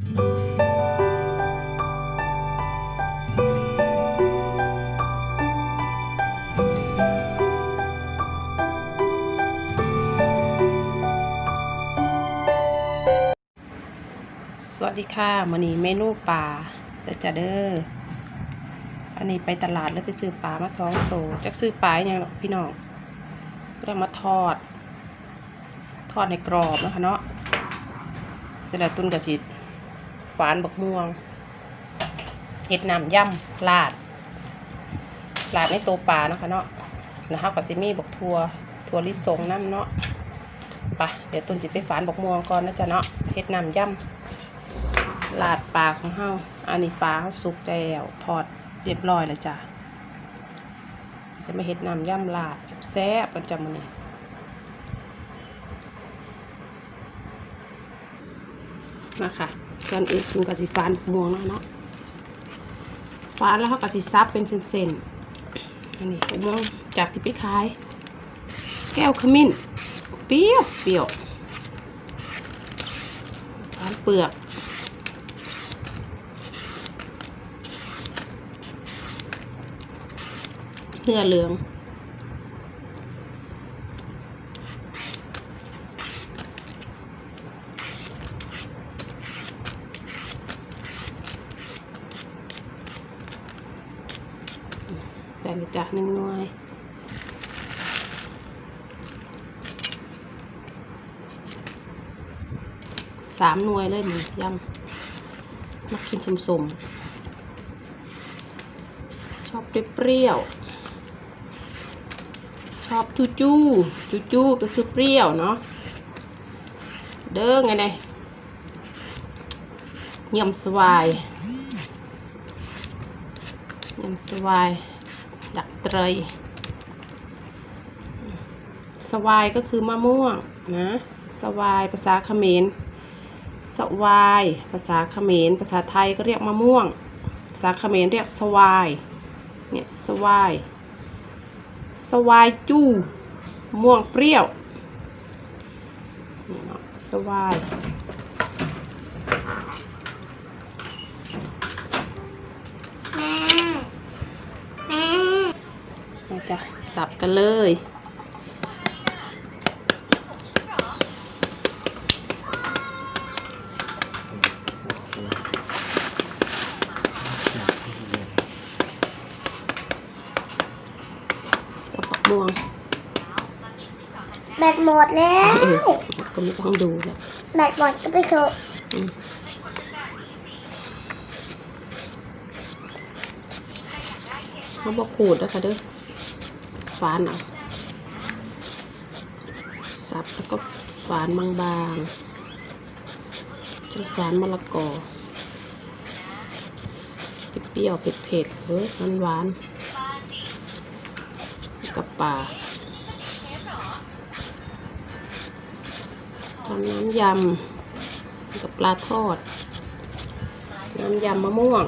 สวัสดีค่ะมื้อนี้เมนูปลาเด้อจ้าเด้อ อันนี้ไปตลาดแล้วไปซื้อปลามาสองตัวจักซื้อปลาอหยังหรอกพี่น้องก็ได้มาทอด ทอดในกรอบนะคะเนาะเสร็จแล้วตุ้นกระจิต ฝานบักม่วงเห็ดน้ำย่ำลาด ลาดในตัวปลานะคะเนาะนะครับกับซิมี่บักทัวทัวลิสงน้ำเนาะไปเดี๋ยวตุนจิตไปฝานบักม่วงก่อนนะจ๊ะเนาะเห็ดน้ำย่ำลาดปลาของเฮาอันนี้ปลาเขาสุกแล้วทอดเรียบร้อยแล้วจ้ะจะมาเฮ็ดน้ำย่ำลาดแซ่บๆกันจ้ะมื้อนี้มาค่ะ ก่อนอื่นคุณกสิฟานม่วงนะเนาะฟานแล้วเขากสิซับเป็นเส้นๆอันนี้ม่วงจากที่ไปขาย แก้วขมิ้นเปรี้ยวเปรี้ยวฟานเปลือกเนื้อเหลือง แบ่จากหนึ่งหน่วยสามหน่วยเลยนี่ยำมักกินสมๆชอบเปรี้ยวชอบจูจูจูจูก็คือเปรี้ยวเนาะเด้อไงเนี่ยยำสวายยำสวาย ดักเตยสวายก็คือมะม่วงนะสวายภาษาเขมรสวายภาษาเขมร ภาษาไทยก็เรียกมะม่วง ภาษาเขมรเรียกสวายเนี่ยสวายสวายจูมะม่วงเปรี้ยวนี่เนะสวาย แม่แม่ มา จ้ะสับกันเลยสับมะม่วงแบตหมดแล้วเออก็ไม่ต้องดูแล้วแบตหมดก็ไปเถอะอืมเขาบอกขูดนะคะเด้อ ฝานเอาสับแล้วก็ฝานบางๆจนฝานมะละกอเปรี้ยวๆเผ็ดๆเฮ้ยหวานกับปลาทำน้ำยำกับปลาทอด น้ำยำมะม่วง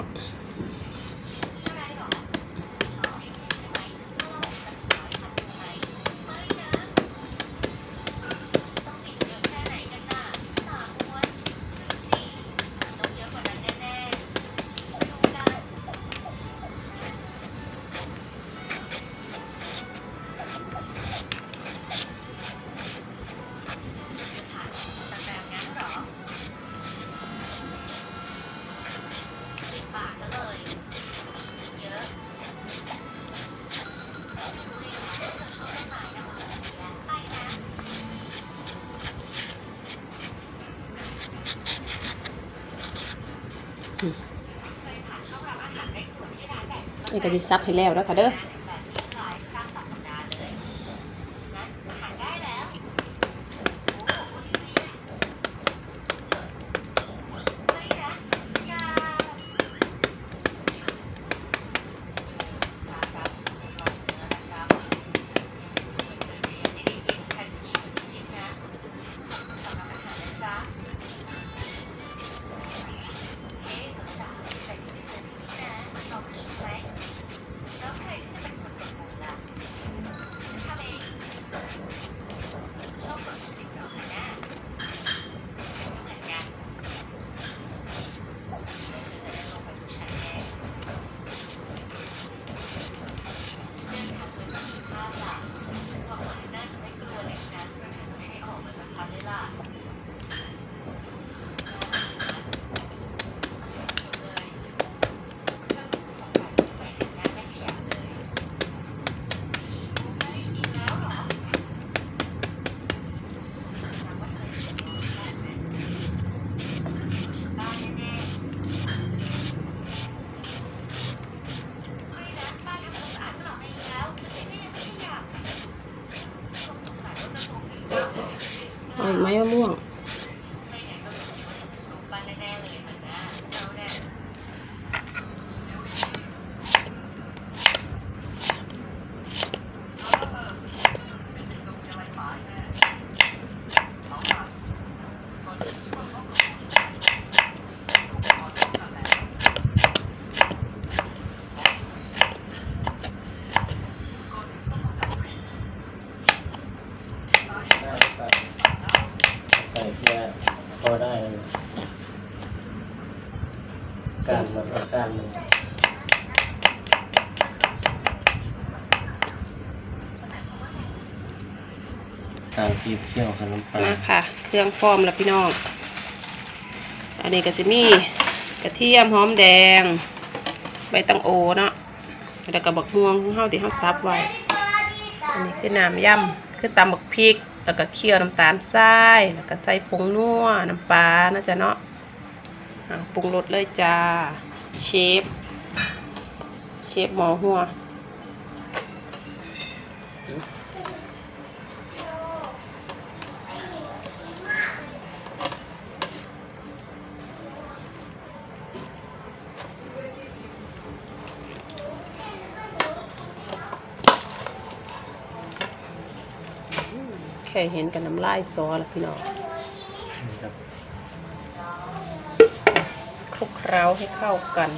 นี่ก็จะซับให้แล้วแล้วค่ะเด้อ อีกไหมมะม่วง ใส่เพื่อพอได้เลย การมันก็การมันการกีบเคี่ยวขนมปังมาค่ะ เครื่องพร้อมแล้วพี่น้อง อันนี้ก็จะมีกระเทียมหอมแดง ใบตังโอเนาะแล้วก็บักม่วงของเฮาที่เฮาซับไว้ อันนี้คือน้ำยำคือตำบักพริก แล้วก็เคี่ยวน้ำตาลทราย แล้วก็ใส่ผงนัวน้ำปลานะจ๊ะเนาะ ปรุงรสเลยจ้า เชฟ เชฟหมอหัวแค่เห็นกันน้ำลายซอแล้วพี่น้อง นะครับ คลุก เคล้าให้เข้ากัน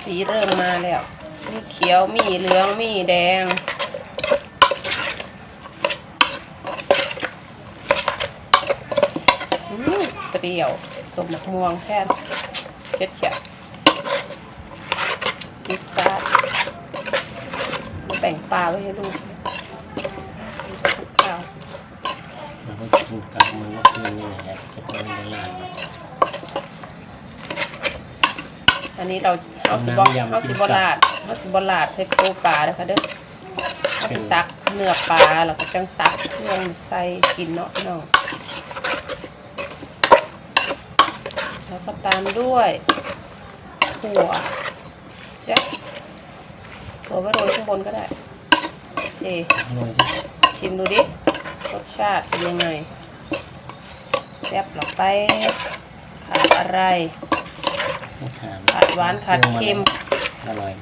สีเริ่มมาแล้ว มีเขียว มีเหลือง มีแดงเปรี้ยว สมมะม่วงแค่นเจ็ดเขียวซิดซาดมา แบ่งปลาไว้ให้ลูกคลุกข้าวแล้วก็กินกับมือว่าคืนนี่แหละจะเป็นเวลาอันนี้เราเอาสิบอเอาสิบอลาดเอาสิบอลาดใส่ปูปลาเลยค่ะเด้อเอาไปตักเนื้อปลาแล้วก็จังตักเครื่องใส่กินเนาะพี่น้องแล้วก็ตามด้วยถั่วจ้ะถั่วก็โรยข้างบนก็ได้เทหน่อยชิมดูดิ รสชาติเป็นยังไงแซ่บหรอไป ขาดอะไรที่ถามขาดหวาน ขาดเค็ม อร่อย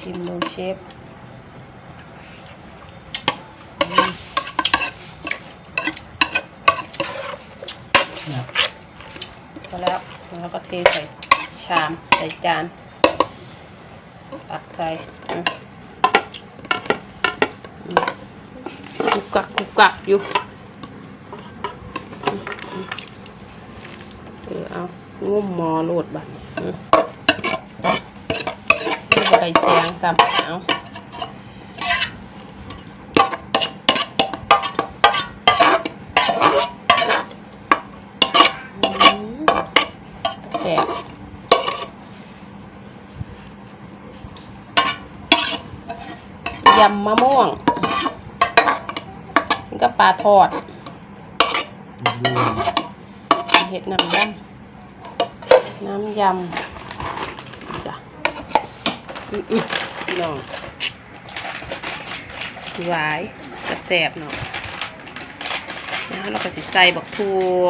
ชิมดูเชฟอืมนะพอแล้ว แล้วก็เทใส่ชาม ใส่จาน ตักใส่กุกกักกุกกักอยู่เออเอางุ่มมอโหลดบัดนี้อืมนี่บ่ได้เสียงซ้ำเอาอืมแซ่บ ยำมะม่วงนี่ก็ปลาทอดเห็ดน้ำยำน้ำยำจ้ะอื้ออื้อพี่น้องหวายกระแสบเนาะแล้วเราก็สิใส่บักทั่ว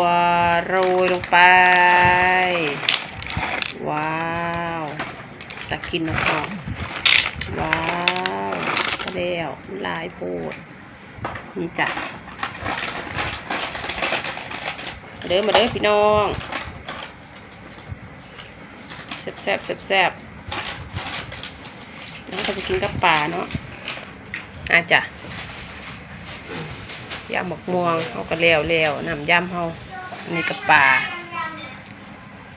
โรยลงไป ว้าวตะกินนะพ่อว้าว แล้วลายโพดนี่จ้ะมาเด้อมาเด้อพี่น้องแซ่บแซ่บแซ่บแซ่บแล้วก็จะกินกับปลาเนาะอาจ้ะยำหมกม่วงเขาก็แล้วแล้วน้ำยำเขาอันนี้กับปลา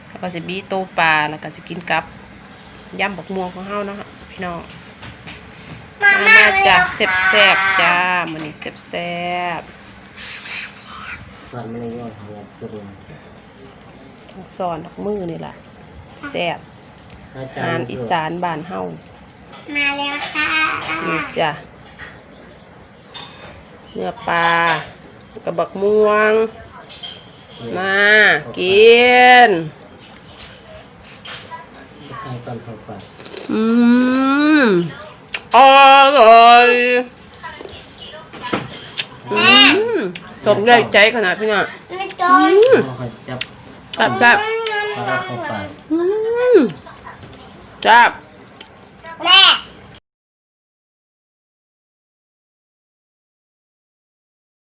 แล้วก็จะบีโตปลาแล้วก็จะกินกับยำหมกม่วงของเฮาเนาะพี่น้อง มามาจ้ะแซ่บแซ่บจ้ามันนี่แซ่บแซ่บมันไม่ได้ย่อทางกระดุมทั้งซอนดอกมือนี่แหละแซ่บอาอาจาหารย์อีสานบ้านเฮามาแล้วค่ะนี่จ้ะเนื้อปลากับบักม่วง มากินให้ตอนเข้าไปอืมอร่อยอืม สมได้ใจขนาดพี่น่ะไม่โดอืนมเอาไปจับครับครับปลาเข้าไปอืมจับแม่